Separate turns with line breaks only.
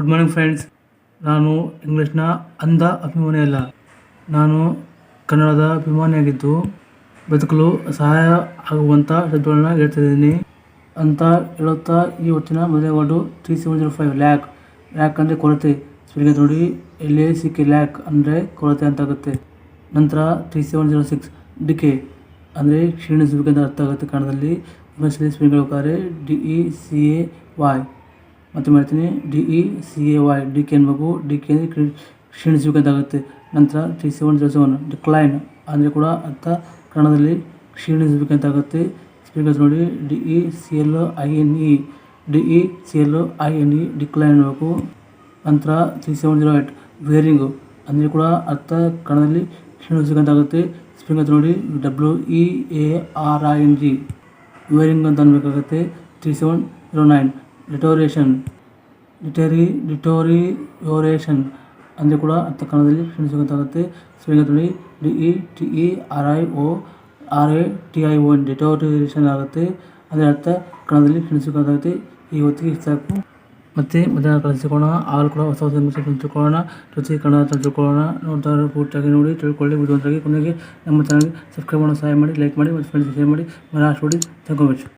Good morning friends ನಾನು ಇಂಗ್ಲೀಷ್ನ ಅಂಧ ಅಭಿಮಾನಿ ಅಲ್ಲ ನಾನು ಕನ್ನಡದ ಅಭಿಮಾನಿಯಾಗಿದ್ದು, ಬದುಕಲು ಸಹಾಯ ಆಗುವಂಥ ಶಬ್ದಗಳನ್ನ ಹೇಳ್ತಿದ್ದೀನಿ ಅಂತ ಹೇಳುತ್ತಾ ಈ ಹೊತ್ತಿನ ಮದುವೆ word three seven zero five lack. Lack ಅಂದರೆ ಕೊರತೆ. ಸ್ಪೆಲ್ಲಿಂಗ್ ನೋಡಿ ಎಲ್ಲಿ ಸಿಕ್ಕಿ ಲ್ಯಾಕ್ ಅಂದರೆ ಕೊರತೆ ಅಂತ ಆಗುತ್ತೆ ನಂತರ three seven zero six decay ಅಂದರೆ ಕ್ಷೀಣಿಸಬೇಕಂತ ಅರ್ಥ ಆಗುತ್ತೆ ಕನ್ನಡದಲ್ಲಿ. ಇಂಗ್ಲೀಷಲ್ಲಿ ಹೇಳ್ಬೇಕಾದ್ರೆ D E C A Y ಮತ್ತೆ ಮಾಡ್ತೀನಿ? D E C A Y decay ಅನ್ಬೇಕು. ಡಿ ಕೆ ಅಂದರೆ ಕ್ಷೀ- ಕ್ಷೀಣಿಸಬೇಕಂತಾಗುತ್ತೆ ನಂತರ three seven zero seven decline ಅಂದರೆ ಕೂಡ ಅರ್ಥ. ಕನ್ನಡದಲ್ಲಿ ಕ್ಷೀಣಿಸಬೇಕಂತಾಗುತ್ತೆ ಸ್ಪೀಕರ್ಸ್ ನೋಡಿ. D E C L I N E D E C L I N E decline ಅನ್ಬೇಕು. ನಂತರ three seven zero eight wearing ಅಂದರೆ ಕೂಡ ಅರ್ಥ. ಕನ್ನಡದಲ್ಲಿ ಕ್ಷೀಣಿಸಬೇಕಂತಾಗುತ್ತೆ ಸ್ಪೀಕರ್ಸ್ ನೋಡಿ. W E A R I N G wearing ಅಂತ ಅನ್ಬೇಕಾಗುತ್ತೆ. Three seven zero nine deterioration ಡಿಟರಿ deterioration ಅಂದರೆ ಕೂಡ ಅರ್ಥ ಕನ್ನಡದಲ್ಲಿ ಕ್ಷಣಿಸುವಂತಾಗುತ್ತೆ ಸ್ಪೆಲ್ಲಿಂಗ್ ನೋಡಿ D E T E R I O R A T I O N deterioration ಆಗುತ್ತೆ. ಅದರ ಅರ್ಥ ಕನ್ನಡದಲ್ಲಿ ಕ್ಷಣಿಸುವಂತಾಗುತ್ತೆ ಈ ಹೊತ್ತಿಗೆ ಸಾಕು. ಮತ್ತು ಮಧ್ಯಾಹ್ನ ಕಲಿಸಿಕೊಳ್ಳೋಣ. ಆಲ್ ಕೂಡ ಹೊಸ ಹೊಸ ವಿಷಯ ತಿಳ್ಕೊಳ್ಳೋಣ ಜೊತೆಗೆ ಕನ್ನಡ ತಿಳ್ಕೊಳ್ಳೋಣ ನೋಡ್ತಾ ಪೂರ್ತಿಯಾಗಿ ನೋಡಿ, ತಿಳ್ಕೊಳ್ಳಿ, ಬುದ್ಧಿವಂತರಾಗಿ. ಕೊನೆಗೆ ನಮ್ಮ ಚಾನಲ್ಗೆ ಸಬ್ಸ್ಕ್ರೈಬ್ ಮಾಡೋ ಸಹಾಯ ಮಾಡಿ ಲೈಕ್ ಮಾಡಿ, ಮತ್ತು ಫ್ರೆಂಡ್ಸ್ಗೆ ಶೇರ್ ಮಾಡಿ. ಮರ ಹಾಸ್ಬಿಡಿ ಮಚ್